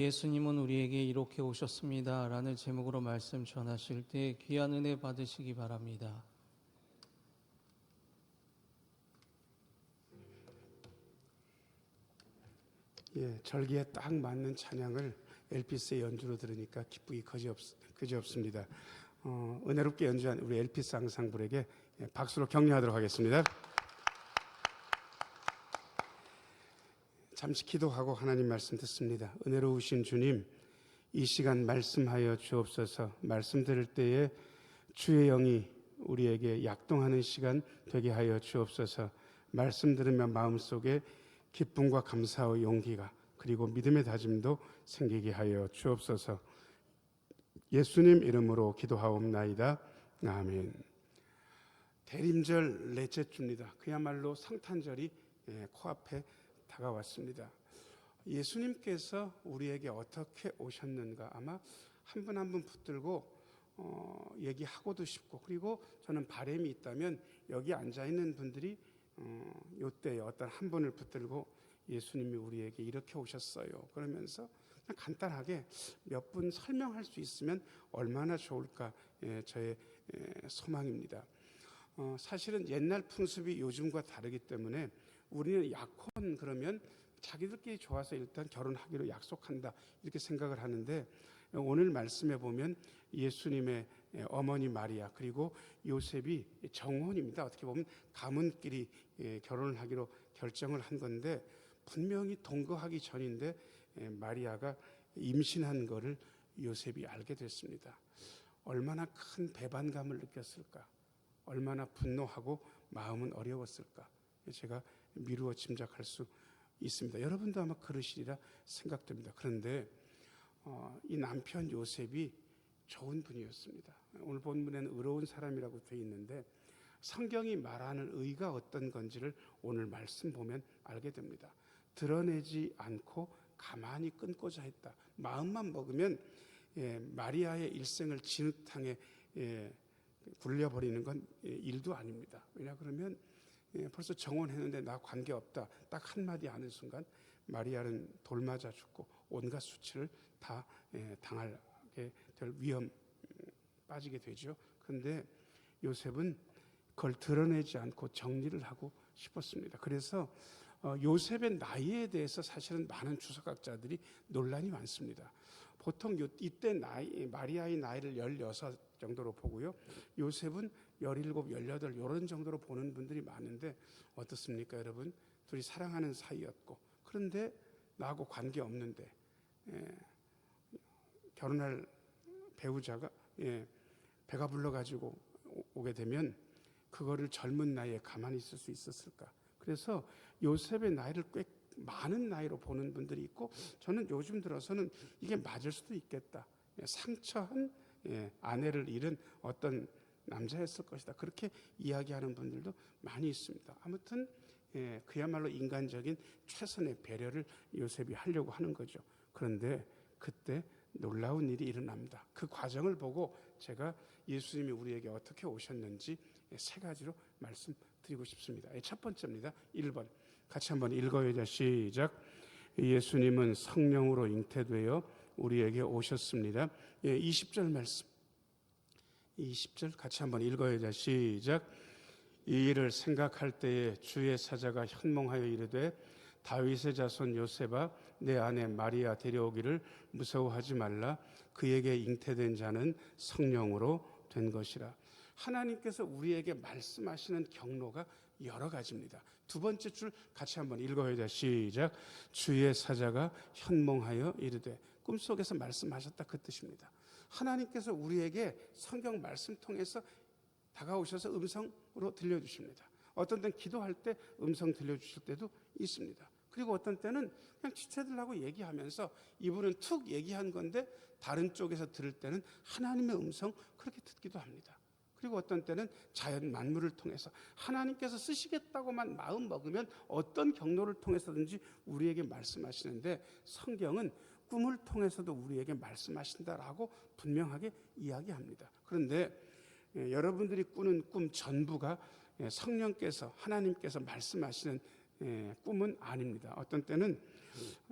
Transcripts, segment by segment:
예수님은 우리에게 이렇게 오셨습니다. 라는 제목으로 말씀 전하실 때 귀한 은혜 받으시기 바랍니다. 예, 절기에 딱 맞는 찬양을 엘피스의 연주로 들으니까 기쁘기 거지, 없, 그지 없습니다. 어, 은혜롭게 연주한 우리 엘피스 앙상블에게 예, 박수로 격려하도록 하겠습니다. 잠시 기도하고 하나님 말씀 듣습니다. 은혜로우신 주님, 이 시간 말씀하여 주옵소서. 말씀 들을 때에 주의 영이 우리에게 약동하는 시간 되게 하여 주옵소서. 말씀 들으면 마음속에 기쁨과 감사와 용기가 그리고 믿음의 다짐도 생기게 하여 주옵소서. 예수님 이름으로 기도하옵나이다. 아멘. 대림절 넷째 주입니다. 그야말로 성탄절이 예, 코앞에 다가왔습니다. 예수님께서 우리에게 어떻게 오셨는가 아마 한 분 한 분 붙들고 어, 얘기하고도 싶고 그리고 저는 바램이 있다면 여기 앉아 있는 분들이 어, 요때 어떤 한 분을 붙들고 예수님이 우리에게 이렇게 오셨어요. 그러면서 그냥 간단하게 몇 분 설명할 수 있으면 얼마나 좋을까 예, 저의 예, 소망입니다. 어, 사실은 옛날 풍습이 요즘과 다르기 때문에 우리는 약혼 그러면 자기들끼리 좋아서 일단 결혼하기로 약속한다 이렇게 생각을 하는데 오늘 말씀에 보면 예수님의 예, 어머니 마리아 그리고 요셉이 정혼입니다. 어떻게 보면 가문끼리 예, 결혼을 하기로 결정을 한 건데 분명히 동거하기 전인데 예, 마리아가 임신한 것을 요셉이 알게 됐습니다. 얼마나 큰 배반감을 느꼈을까? 얼마나 분노하고 마음은 어려웠을까? 제가 미루어 짐작할 수 있습니다. 여러분도 아마 그러시리라 생각됩니다. 그런데 어, 이 남편 요셉이 좋은 분이었습니다. 오늘 본문에는 의로운 사람이라고 되어 있는데 성경이 말하는 의가 어떤 건지를 오늘 말씀 보면 알게 됩니다. 드러내지 않고 가만히 끊고자 했다. 마음만 먹으면 예, 마리아의 일생을 진흙탕에 예, 굴려버리는 건 예, 일도 아닙니다. 왜냐 그러면 예, 벌써 정혼했는데 나 관계 없다. 딱 한마디 하는 순간 마리아는 돌맞아 죽고 온갖 수치를 다 예, 당하게 될 위험 음, 빠지게 되죠. 그런데 요셉은 그걸 드러내지 않고 정리를 하고 싶었습니다. 그래서 어, 요셉의 나이에 대해서 사실은 많은 주석학자들이 논란이 많습니다. 보통 요, 이때 나이, 마리아의 나이를 16 정도로 보고요. 요셉은 17, 18 이런 정도로 보는 분들이 많은데 어떻습니까, 여러분? 둘이 사랑하는 사이였고 그런데 나하고 관계 없는데 예, 결혼할 배우자가 예, 배가 불러가지고 오- 오게 되면 그거를 젊은 나이에 가만히 있을 수 있었을까? 그래서 요셉의 나이를 꽤 많은 나이로 보는 분들이 있고 저는 요즘 들어서는 이게 맞을 수도 있겠다. 예, 상처한 예, 아내를 잃은 어떤 남자였을 것이다. 그렇게 이야기하는 분들도 많이 있습니다. 아무튼 예, 그야말로 인간적인 최선의 배려를 요셉이 하려고 하는 거죠. 그런데 그때 놀라운 일이 일어납니다. 그 과정을 보고 제가 예수님이 우리에게 어떻게 오셨는지 예, 세 가지로 말씀드리고 싶습니다. 예, 첫 번째입니다. 1번. 같이 한번 읽어요. 시작. 예수님은 성령으로 잉태되어 우리에게 오셨습니다. 예, 20절 말씀. 20절 같이 한번 읽어요. 시작. 이 일을 생각할 때에 주의 사자가 현몽하여 이르되 다윗의 자손 요셉아 내 아내 마리아 데려오기를 무서워하지 말라 그에게 잉태된 자는 성령으로 된 것이라 하나님께서 우리에게 말씀하시는 경로가 여러 가지입니다. 두 번째 줄 같이 한번 읽어야 돼. 시작. 주의 사자가 현몽하여 이르되 꿈속에서 말씀하셨다 그 뜻입니다. 하나님께서 우리에게 성경 말씀 통해서 다가오셔서 음성으로 들려주십니다. 어떤 때는 기도할 때 음성 들려주실 때도 있습니다. 그리고 어떤 때는 그냥 지체들하고 얘기하면서 이분은 툭 얘기한 건데 다른 쪽에서 들을 때는 하나님의 음성 그렇게 듣기도 합니다. 그리고 어떤 때는 자연 만물을 통해서 하나님께서 쓰시겠다고만 마음 먹으면 어떤 경로를 통해서든지 우리에게 말씀하시는데 성경은 꿈을 통해서도 우리에게 말씀하신다라고 분명하게 이야기합니다. 그런데 예, 여러분들이 꾸는 꿈 전부가 예, 성령께서 하나님께서 말씀하시는 예, 꿈은 아닙니다. 어떤 때는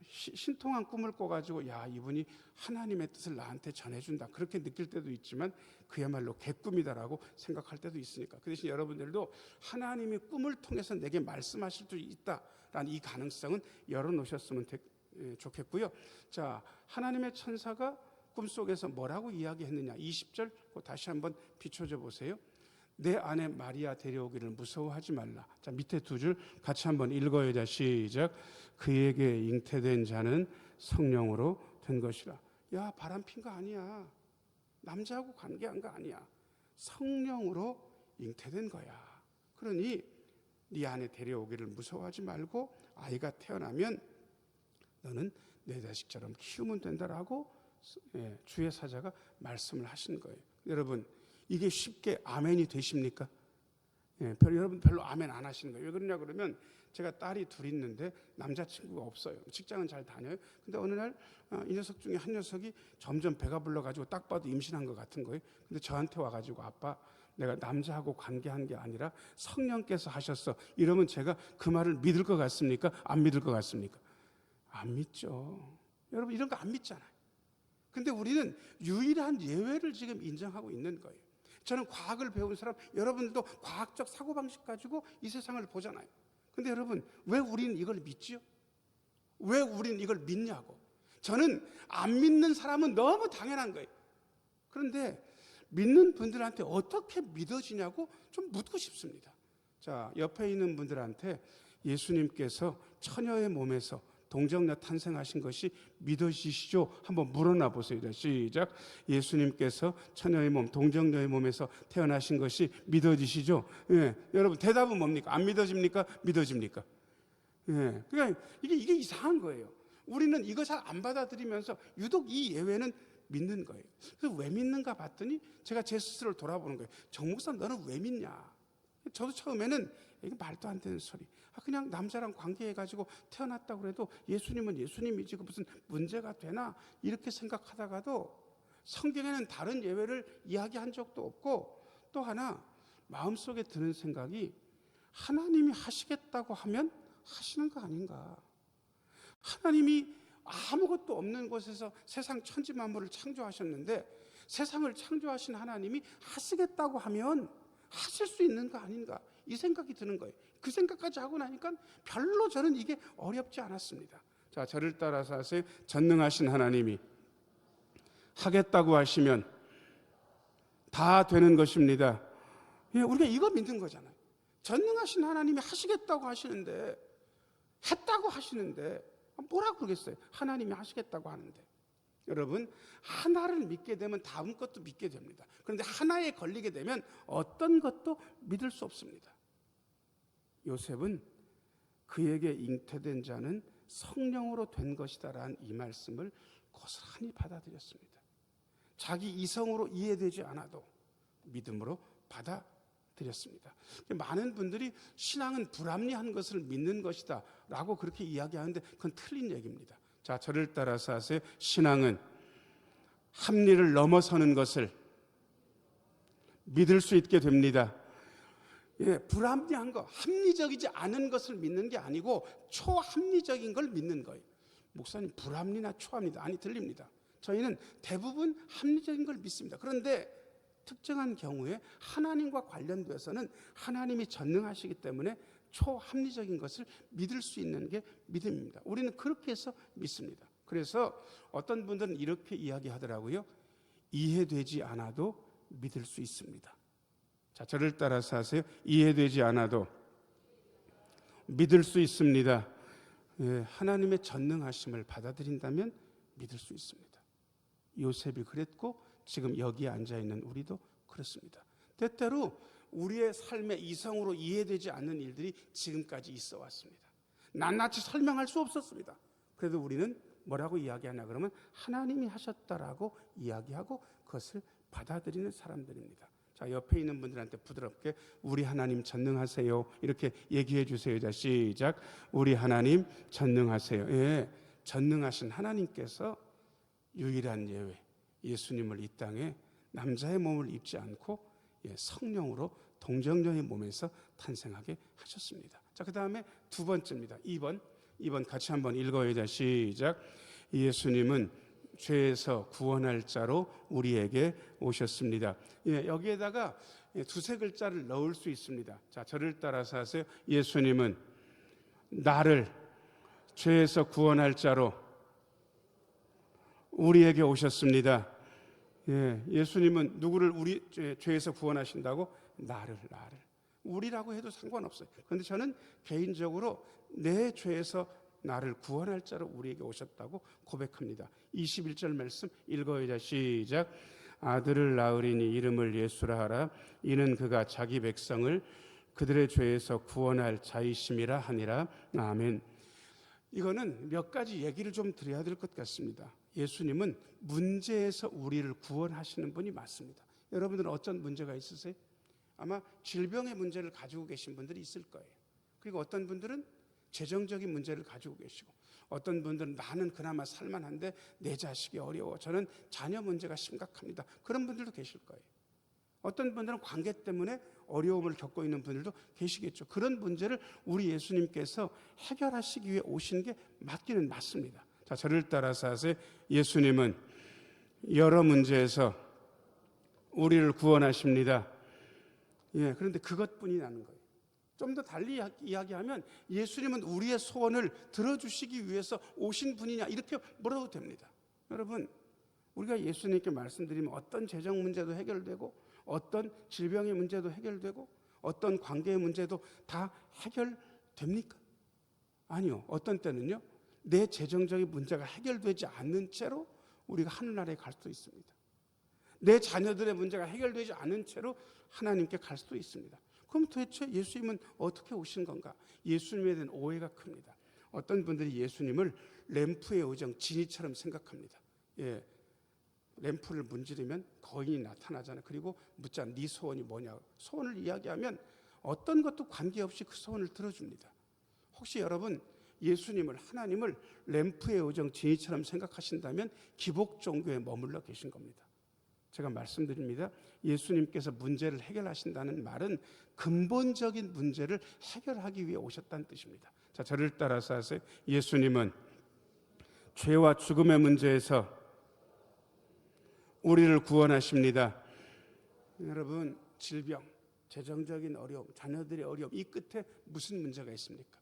시- 신통한 꿈을 꿔가지고 야 이분이 하나님의 뜻을 나한테 전해준다 그렇게 느낄 때도 있지만 그야말로 개꿈이다라고 생각할 때도 있으니까 그 대신 여러분들도 하나님이 꿈을 통해서 내게 말씀하실 수 있다라는 이 가능성은 열어놓으셨으면 좋겠고요. 자 하나님의 천사가 꿈속에서 뭐라고 이야기했느냐 20절 그거 다시 한번 비춰줘 보세요. 내 아내 마리아 데려오기를 무서워하지 말라. 자 밑에 두 줄 같이 한번 읽어요. 자 시작. 그에게 잉태된 자는 성령으로 된 것이라. 야 바람 핀 거 아니야. 남자하고 관계한 거 아니야. 성령으로 잉태된 거야. 그러니 네 안에 데려오기를 무서워하지 말고 아이가 태어나면 너는 내 자식처럼 키우면 된다라고 예, 주의 사자가 말씀을 하신 거예요. 여러분 이게 쉽게 아멘이 되십니까? 예, 별, 여러분 별로 아멘 안 하시는 거예요. 왜 그러냐 그러면 제가 딸이 둘 있는데 남자친구가 없어요. 직장은 잘 다녀요. 근데 어느 날 어, 이 녀석 중에 한 녀석이 점점 배가 불러가지고 딱 봐도 임신한 것 같은 거예요. 근데 저한테 와가지고 아빠 내가 남자하고 관계한 게 아니라 성령께서 하셨어. 이러면 제가 그 말을 믿을 것 같습니까? 안 믿을 것 같습니까? 안 믿죠. 여러분 이런 거 안 믿잖아요. 근데 우리는 유일한 예외를 지금 인정하고 있는 거예요. 저는 과학을 배운 사람, 여러분들도 과학적 사고방식 가지고 이 세상을 보잖아요. 근데 여러분, 왜 우리는 이걸 믿지요? 왜 우리는 이걸 믿냐고. 저는 안 믿는 사람은 너무 당연한 거예요. 그런데 믿는 분들한테 어떻게 믿어지냐고 좀 묻고 싶습니다. 자, 옆에 있는 분들한테 예수님께서 처녀의 몸에서 동정녀 탄생하신 것이 믿어지시죠? 한번 물어나 보세요. 자, 시작. 예수님께서 처녀의 몸, 동정녀의 몸에서 태어나신 것이 믿어지시죠? 예. 여러분 대답은 뭡니까? 안 믿어집니까? 믿어집니까? 예. 그러니까 이게 이게 이상한 거예요. 우리는 이거 잘 안 받아들이면서 유독 이 예외는 믿는 거예요. 그래서 왜 믿는가 봤더니 제가 제 스스로를 돌아보는 거예요. 정 목사 너는 왜 믿냐? 저도 처음에는 이게 말도 안 되는 소리. 아, 그냥 남자랑 관계해가지고 태어났다고 그래도 예수님은 예수님이지 그 무슨 문제가 되나 이렇게 생각하다가도 성경에는 다른 예외를 이야기한 적도 없고 또 하나 마음속에 드는 생각이 하나님이 하시겠다고 하면 하시는 거 아닌가. 하나님이 아무것도 없는 곳에서 세상 천지 만물을 창조하셨는데 세상을 창조하신 하나님이 하시겠다고 하면 하실 수 있는 거 아닌가 이 생각이 드는 거예요. 그 생각까지 하고 나니까 별로 저는 이게 어렵지 않았습니다. 자, 저를 따라서 하세요. 전능하신 하나님이 하겠다고 하시면 다 되는 것입니다. 예, 우리가 이거 믿는 거잖아요. 전능하신 하나님이 하시겠다고 하시는데 했다고 하시는데 뭐라 그러겠어요? 하나님이 하시겠다고 하는데. 여러분, 하나를 믿게 되면 다음 것도 믿게 됩니다. 그런데 하나에 걸리게 되면 어떤 것도 믿을 수 없습니다. 요셉은 그에게 잉태된 자는 성령으로 된 것이다라는 이 말씀을 고스란히 받아들였습니다. 자기 이성으로 이해되지 않아도 믿음으로 받아들였습니다. 많은 분들이 신앙은 불합리한 것을 믿는 것이다 라고 그렇게 이야기하는데 그건 틀린 얘기입니다. 자, 저를 따라서 하세요. 신앙은 합리를 넘어서는 것을 믿을 수 있게 됩니다. 예, 불합리한 거, 합리적이지 않은 것을 믿는 게 아니고 초합리적인 걸 믿는 거예요. 목사님 불합리나 초합리다 아니 들립니다. 저희는 대부분 합리적인 걸 믿습니다. 그런데 특정한 경우에 하나님과 관련돼서는 하나님이 전능하시기 때문에 초합리적인 것을 믿을 수 있는 게 믿음입니다. 우리는 그렇게 해서 믿습니다. 그래서 어떤 분들은 이렇게 이야기하더라고요. 이해되지 않아도 믿을 수 있습니다. 자, 저를 따라서 하세요. 이해되지 않아도 믿을 수 있습니다. 예, 하나님의 전능하심을 받아들인다면 믿을 수 있습니다. 요셉이 그랬고 지금 여기에 앉아 있는 우리도 그렇습니다. 때때로 우리의 삶의 이성으로 이해되지 않는 일들이 지금까지 있어 왔습니다. 낱낱이 설명할 수 없었습니다. 그래도 우리는 뭐라고 이야기하냐 그러면 하나님이 하셨다라고 이야기하고 그것을 받아들이는 사람들입니다. 자, 옆에 있는 분들한테 부드럽게 우리 하나님 전능하세요. 이렇게 얘기해 주세요. 자, 시작. 우리 하나님 전능하세요. 예. 전능하신 하나님께서 유일한 예외 예수님을 이 땅에 남자의 몸을 입지 않고 예, 성령으로 동정녀의 몸에서 탄생하게 하셨습니다. 자, 그 다음에 두 번째입니다. 2번 이번 같이 한번 읽어야 돼. 시작. 예수님은 죄에서 구원할 자로 우리에게 오셨습니다. 예, 여기에다가 예, 두세 글자를 넣을 수 있습니다. 자, 저를 따라서 하세요. 예수님은 나를 죄에서 구원할 자로 우리에게 오셨습니다. 예, 예수님은 누구를 우리 죄- 죄에서 구원하신다고? 나를, 나를. 우리라고 해도 상관없어요. 그런데 저는 개인적으로 내 죄에서 나를 구원할 자로 우리에게 오셨다고 고백합니다. 21절 말씀 읽어야 돼. 시작. 아들을 낳으리니 이름을 예수라 하라. 이는 그가 자기 백성을 그들의 죄에서 구원할 자이심이라 하니라. 아멘. 이거는 몇 가지 얘기를 좀 드려야 될 것 같습니다. 예수님은 문제에서 우리를 구원하시는 분이 맞습니다. 여러분들은 어떤 문제가 있으세요? 아마 질병의 문제를 가지고 계신 분들이 있을 거예요. 그리고 어떤 분들은 재정적인 문제를 가지고 계시고 어떤 분들은 나는 그나마 살만한데 내 자식이 어려워. 저는 자녀 문제가 심각합니다. 그런 분들도 계실 거예요. 어떤 분들은 관계 때문에 어려움을 겪고 있는 분들도 계시겠죠. 그런 문제를 우리 예수님께서 해결하시기 위해 오신 게 맞기는 맞습니다. 자, 저를 따라서 하세요. 예수님은 여러 문제에서 우리를 구원하십니다. 예, 그런데 그것뿐이 나는 거예요. 좀 더 달리 이야- 이야기하면 예수님은 우리의 소원을 들어주시기 위해서 오신 분이냐 이렇게 물어도 됩니다. 여러분, 우리가 예수님께 말씀드리면 어떤 재정 문제도 해결되고 어떤 질병의 문제도 해결되고 어떤 관계의 문제도 다 해결됩니까? 아니요. 어떤 때는요. 내 재정적인 문제가 해결되지 않는 채로 우리가 하늘나라에 갈 수도 있습니다. 내 자녀들의 문제가 해결되지 않은 채로 하나님께 갈 수도 있습니다. 그럼 도대체 예수님은 어떻게 오신 건가? 예수님에 대한 오해가 큽니다. 어떤 분들이 예수님을 램프의 의정 진이처럼 생각합니다. 예, 램프를 문지르면 거인이 나타나잖아요. 그리고 묻자 네 소원이 뭐냐? 소원을 이야기하면 어떤 것도 관계없이 그 소원을 들어줍니다. 혹시 여러분 예수님을 하나님을 램프의 의정 진이처럼 생각하신다면 기복 종교에 머물러 계신 겁니다. 제가 말씀드립니다. 예수님께서 문제를 해결하신다는 말은 근본적인 문제를 해결하기 위해 오셨다는 뜻입니다. 자, 저를 따라서 하세요. 예수님은 죄와 죽음의 문제에서 우리를 구원하십니다. 여러분, 질병, 재정적인 어려움, 자녀들의 어려움, 이 끝에 무슨 문제가 있습니까?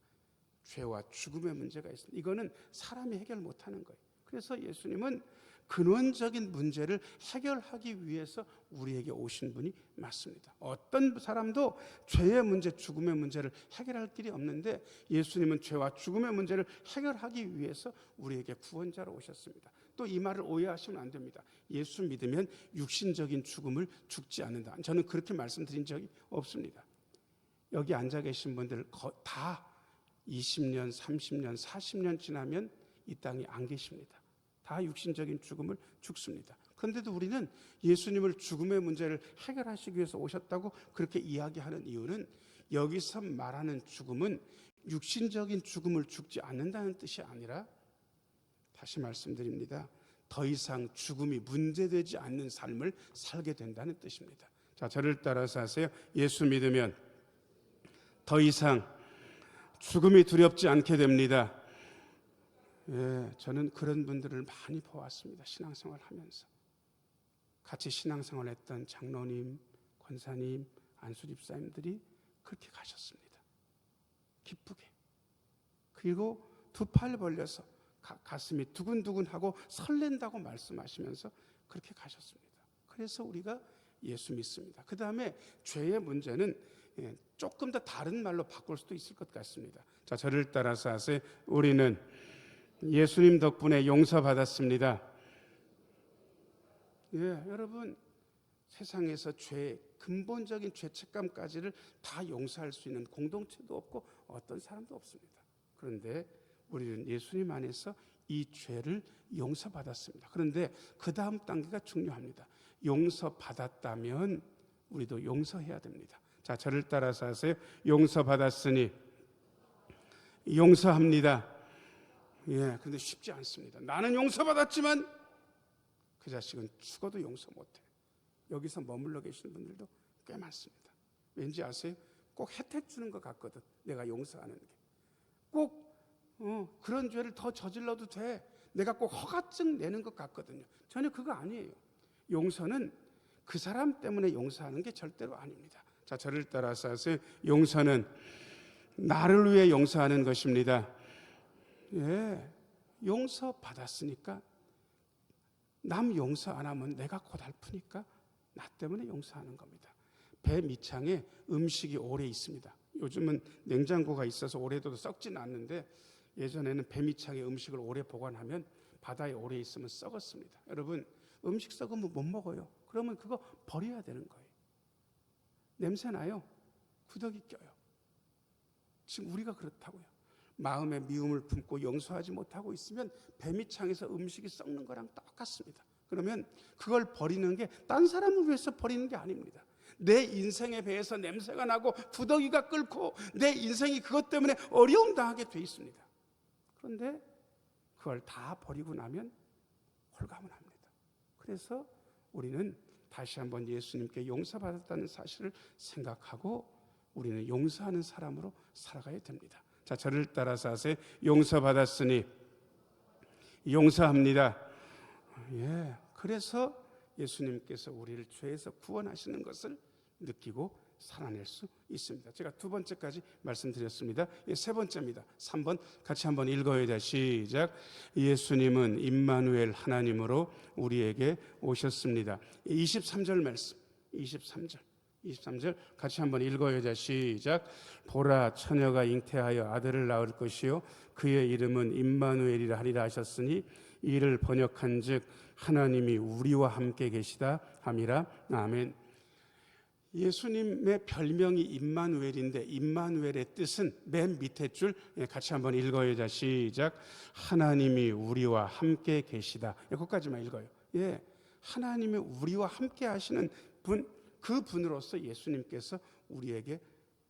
죄와 죽음의 문제가 있습니다. 이거는 사람이 해결 못하는 거예요. 그래서 예수님은 근원적인 문제를 해결하기 위해서 우리에게 오신 분이 맞습니다. 어떤 사람도 죄의 문제, 죽음의 문제를 해결할 길이 없는데 예수님은 죄와 죽음의 문제를 해결하기 위해서 우리에게 구원자로 오셨습니다. 또 이 말을 오해하시면 안 됩니다. 예수 믿으면 육신적인 죽음을 죽지 않는다. 저는 그렇게 말씀드린 적이 없습니다. 여기 앉아 계신 분들 거- 다 20년, 30년, 40년 지나면 이 땅에 안 계십니다. 다 육신적인 죽음을 죽습니다. 그런데도 우리는 예수님을 죽음의 문제를 해결하시기 위해서 오셨다고 그렇게 이야기하는 이유는 여기서 말하는 죽음은 육신적인 죽음을 죽지 않는다는 뜻이 아니라 다시 말씀드립니다. 더 이상 죽음이 문제되지 않는 삶을 살게 된다는 뜻입니다. 자, 저를 따라서 하세요. 예수 믿으면 더 이상 죽음이 두렵지 않게 됩니다. 예, 저는 그런 분들을 많이 보았습니다. 신앙생활 하면서. 같이 신앙생활 했던 장로님, 권사님, 안수집사님들이 그렇게 가셨습니다. 기쁘게. 그리고 두 팔 벌려서 가, 가슴이 두근두근하고 설렌다고 말씀하시면서 그렇게 가셨습니다. 그래서 우리가 예수 믿습니다. 그 다음에 죄의 문제는 예, 조금 더 다른 말로 바꿀 수도 있을 것 같습니다. 자, 저를 따라서 하세요. 우리는 예수님 덕분에 용서받았습니다. 예, 여러분 세상에서 죄 근본적인 죄책감까지를 다 용서할 수 있는 공동체도 없고 어떤 사람도 없습니다. 그런데 우리는 예수님 안에서 이 죄를 용서받았습니다. 그런데 그 다음 단계가 중요합니다. 용서받았다면 우리도 용서해야 됩니다. 자, 저를 따라서 하세요. 용서받았으니 용서합니다. 예, 근데 쉽지 않습니다. 나는 용서받았지만 그 자식은 죽어도 용서 못해. 여기서 머물러 계시는 분들도 꽤 많습니다. 왠지 아세요? 꼭 혜택 주는 것 같거든. 내가 용서하는 게. 꼭 어, 그런 죄를 더 저질러도 돼. 내가 꼭 허가증 내는 것 같거든요. 전혀 그거 아니에요. 용서는 그 사람 때문에 용서하는 게 절대로 아닙니다. 자, 저를 따라서 하세요. 용서는 나를 위해 용서하는 것입니다. 예, 용서 받았으니까 남 용서 안 하면 내가 고달프니까 나 때문에 용서하는 겁니다. 배 밑창에 음식이 오래 있습니다. 요즘은 냉장고가 있어서 오래도 썩지는 않는데 예전에는 배 밑창에 음식을 오래 보관하면 바다에 오래 있으면 썩었습니다. 여러분 음식 썩으면 못 먹어요. 그러면 그거 버려야 되는 거예요. 냄새 나요. 구더기 껴요. 지금 우리가 그렇다고요. 마음에 미움을 품고 용서하지 못하고 있으면 배 밑창에서 음식이 썩는 거랑 똑같습니다. 그러면 그걸 버리는 게 딴 사람을 위해서 버리는 게 아닙니다. 내 인생의 배에서 냄새가 나고 구더기가 끓고 내 인생이 그것 때문에 어려움 당하게 돼 있습니다. 그런데 그걸 다 버리고 나면 홀가분합니다. 그래서 우리는 다시 한번 예수님께 용서받았다는 사실을 생각하고 우리는 용서하는 사람으로 살아가야 됩니다. 자, 저를 따라서 하세요. 용서받았으니 용서합니다. 예. 그래서 예수님께서 우리를 죄에서 구원하시는 것을 느끼고 살아낼 수 있습니다. 제가 두 번째까지 말씀드렸습니다. 예, 세 번째입니다. 3번 같이 한번 읽어야 돼. 시작. 예수님은 임마누엘 하나님으로 우리에게 오셨습니다. 23절 말씀. 23절. 23절 같이 한번 읽어야 돼. 시작. 보라 처녀가 잉태하여 아들을 낳을 것이요 그의 이름은 임마누엘이라 하리라 하셨으니 이를 번역한즉 하나님이 우리와 함께 계시다 함이라. 아멘. 예수님의 별명이 임마누엘인데 임마누엘의 뜻은 맨 밑에 줄 예, 같이 한번 읽어야 자 시작 하나님이 우리와 함께 계시다 여기까지만 읽어요 예 하나님이 우리와 함께 하시는 분 그 분으로서 예수님께서 우리에게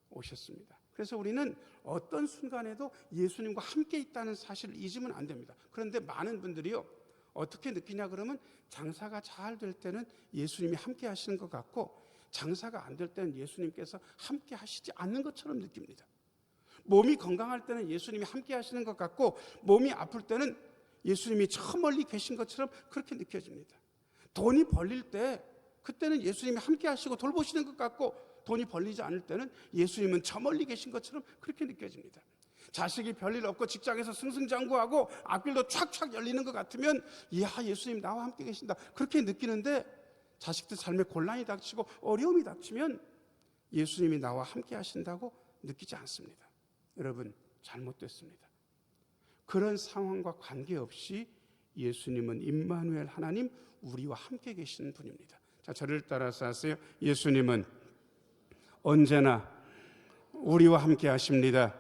오셨습니다 그래서 우리는 어떤 순간에도 예수님과 함께 있다는 사실을 잊으면 안 됩니다 그런데 많은 분들이요 어떻게 느끼냐 그러면 장사가 잘 될 때는 예수님이 함께 하시는 것 같고 장사가 안 될 때는 예수님께서 함께 하시지 않는 것처럼 느낍니다. 몸이 건강할 때는 예수님이 함께 하시는 것 같고 몸이 아플 때는 예수님이 저 멀리 계신 것처럼 그렇게 느껴집니다. 돈이 벌릴 때 그때는 예수님이 함께 하시고 돌보시는 것 같고 돈이 벌리지 않을 때는 예수님은 저 멀리 계신 것처럼 그렇게 느껴집니다. 자식이 별일 없고 직장에서 승승장구하고 앞길도 촥촥 열리는 것 같으면 이야 예수님 나와 함께 계신다 그렇게 느끼는데 자식들 삶에 곤란이 닥치고 어려움이 닥치면 예수님이 나와 함께 하신다고 느끼지 않습니다. 여러분 잘못됐습니다. 그런 상황과 관계없이 예수님은 임마누엘 하나님 우리와 함께 계시는 분입니다. 자, 저를 따라서 하세요. 예수님은 언제나 우리와 함께 하십니다.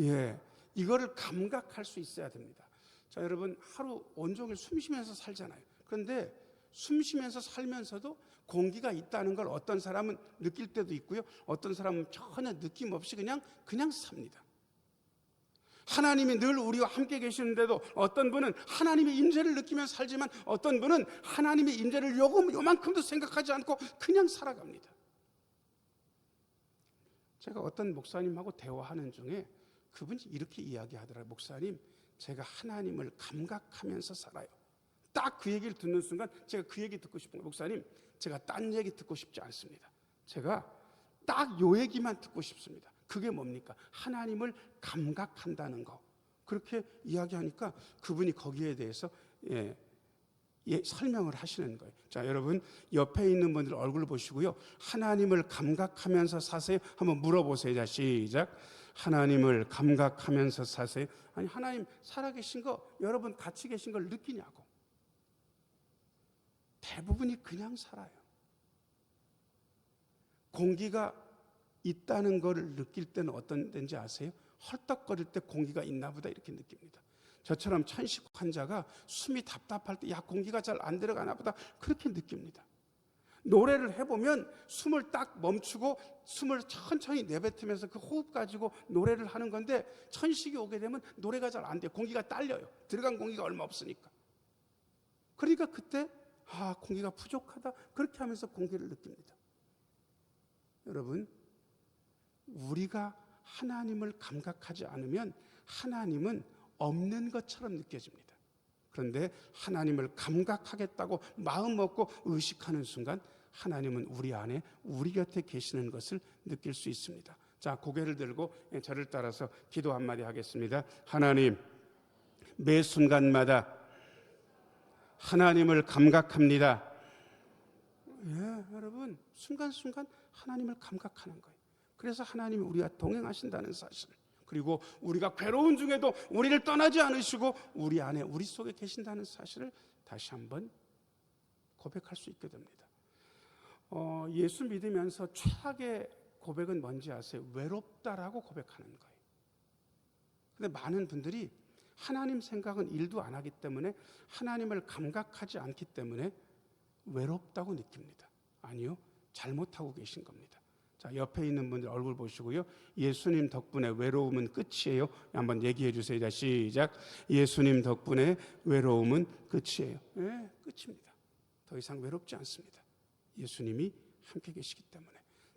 예. 이거를 감각할 수 있어야 됩니다. 자, 여러분 하루 온종일 숨 쉬면서 살잖아요. 그런데 숨 쉬면서 살면서도 공기가 있다는 걸 어떤 사람은 느낄 때도 있고요. 어떤 사람은 전혀 느낌 없이 그냥 그냥 삽니다. 하나님이 늘 우리와 함께 계시는데도 어떤 분은 하나님의 임재를 느끼면서 살지만 어떤 분은 하나님의 임재를 요금 요만큼도 생각하지 않고 그냥 살아갑니다. 제가 어떤 목사님하고 대화하는 중에 그분이 이렇게 이야기하더라고요. 목사님, 제가 하나님을 감각하면서 살아요. 딱 그 얘기를 듣는 순간 제가 그 얘기 듣고 싶은 거예요. 목사님, 제가 딴 얘기 듣고 싶지 않습니다. 제가 딱 요 얘기만 듣고 싶습니다. 그게 뭡니까? 하나님을 감각한다는 거. 그렇게 이야기하니까 그분이 거기에 대해서 예, 예, 설명을 하시는 거예요. 자, 여러분 옆에 있는 분들 얼굴 보시고요. 하나님을 감각하면서 사세요. 한번 물어보세요. 자, 시작. 하나님을 감각하면서 사세요. 아니 하나님 살아계신 거 여러분 같이 계신 걸 느끼냐고. 대부분이 그냥 살아요. 공기가 있다는 것을 느낄 때는 어떤 데인지 아세요? 헐떡거릴 때 공기가 있나 보다 이렇게 느낍니다. 저처럼 천식 환자가 숨이 답답할 때 야 공기가 잘 안 들어가나 보다 그렇게 느낍니다. 노래를 해보면 숨을 딱 멈추고 숨을 천천히 내뱉으면서 그 호흡 가지고 노래를 하는 건데 천식이 오게 되면 노래가 잘 안 돼요. 공기가 딸려요. 들어간 공기가 얼마 없으니까. 그러니까 그때 아 공기가 부족하다 그렇게 하면서 공기를 느낍니다. 여러분 우리가 하나님을 감각하지 않으면 하나님은 없는 것처럼 느껴집니다. 그런데 하나님을 감각하겠다고 마음 먹고 의식하는 순간 하나님은 우리 안에 우리 곁에 계시는 것을 느낄 수 있습니다. 자, 고개를 들고 저를 따라서 기도 한마디 하겠습니다. 하나님, 매 순간마다 하나님을 감각합니다. 예, 여러분, 순간순간 하나님을 감각하는 거예요. 그래서 하나님이 우리와 동행하신다는 사실. 그리고 우리가 괴로운 중에도 우리를 떠나지 않으시고 우리 안에 우리 속에 계신다는 사실을 다시 한번 고백할 수 있게 됩니다. 어, 예수 믿으면서 최악의 고백은 뭔지 아세요? 외롭다라고 고백하는 거예요. 근데 많은 분들이 하나님 생각은 일도 안 하기 때문에 하나님을 감각하지 않기 때문에 외롭다고 느낍니다. 아니요. 잘못하고 계신 겁니다. 자, 옆에 있는 분들 얼굴 보시고요. 예수님 덕분에 외로움은 끝이에요. 한번 얘기해 주세요. 자, 시작. 예수님 덕분에 외로움은 끝이에요. 예, 끝입니다. 더 이상 외롭지 않습니다. 예수님이 함께 계시기 때문에.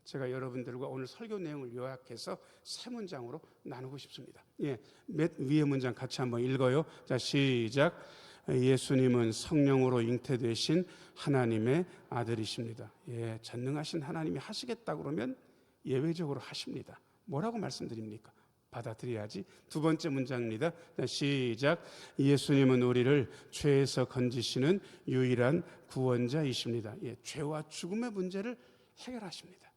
제가 여러분들과 오늘 설교 내용을 요약해서 세 문장으로 나누고 싶습니다. 예, 맨 위에 문장 같이 한번 읽어요. 자, 시작. 예수님은 성령으로 잉태되신 하나님의 아들이십니다. 예, 전능하신 하나님이 하시겠다 그러면 예외적으로 하십니다. 뭐라고 말씀드립니까? 받아들여야지. 두 번째 문장입니다. 자, 시작. 예수님은 우리를 죄에서 건지시는 유일한 구원자이십니다. 예, 죄와 죽음의 문제를 해결하십니다.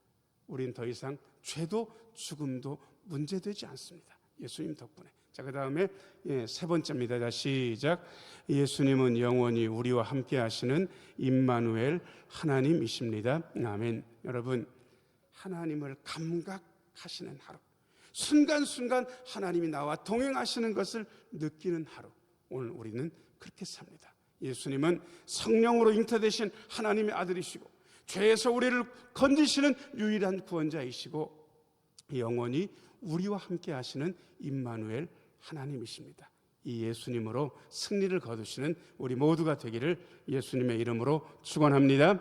우린 더 이상 죄도 죽음도 문제되지 않습니다. 예수님 덕분에. 자, 그 다음에 예, 세 번째입니다. 자, 시작. 예수님은 영원히 우리와 함께 하시는 임마누엘 하나님이십니다. 아멘. 여러분, 하나님을 감각하시는 하루. 순간순간 하나님이 나와 동행하시는 것을 느끼는 하루. 오늘 우리는 그렇게 삽니다. 예수님은 성령으로 잉태되신 하나님의 아들이시고 죄에서 우리를 건지시는 유일한 구원자이시고 영원히 우리와 함께 하시는 임마누엘 하나님이십니다. 이 예수님으로 승리를 거두시는 우리 모두가 되기를 예수님의 이름으로 축원합니다.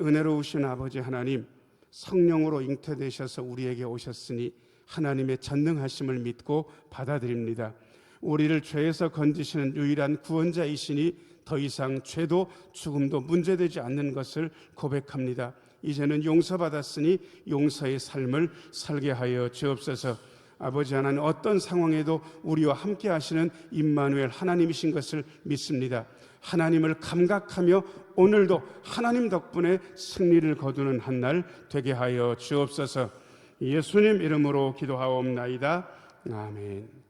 은혜로우신 아버지 하나님 성령으로 잉태되셔서 우리에게 오셨으니 하나님의 전능하심을 믿고 받아들입니다. 우리를 죄에서 건지시는 유일한 구원자이시니 더 이상 죄도 죽음도 문제되지 않는 것을 고백합니다. 이제는 용서받았으니 용서의 삶을 살게 하여 주옵소서. 아버지 하나님 어떤 상황에도 우리와 함께 하시는 임마누엘 하나님이신 것을 믿습니다. 하나님을 감각하며 오늘도 하나님 덕분에 승리를 거두는 한 날 되게 하여 주옵소서. 예수님 이름으로 기도하옵나이다. 아멘.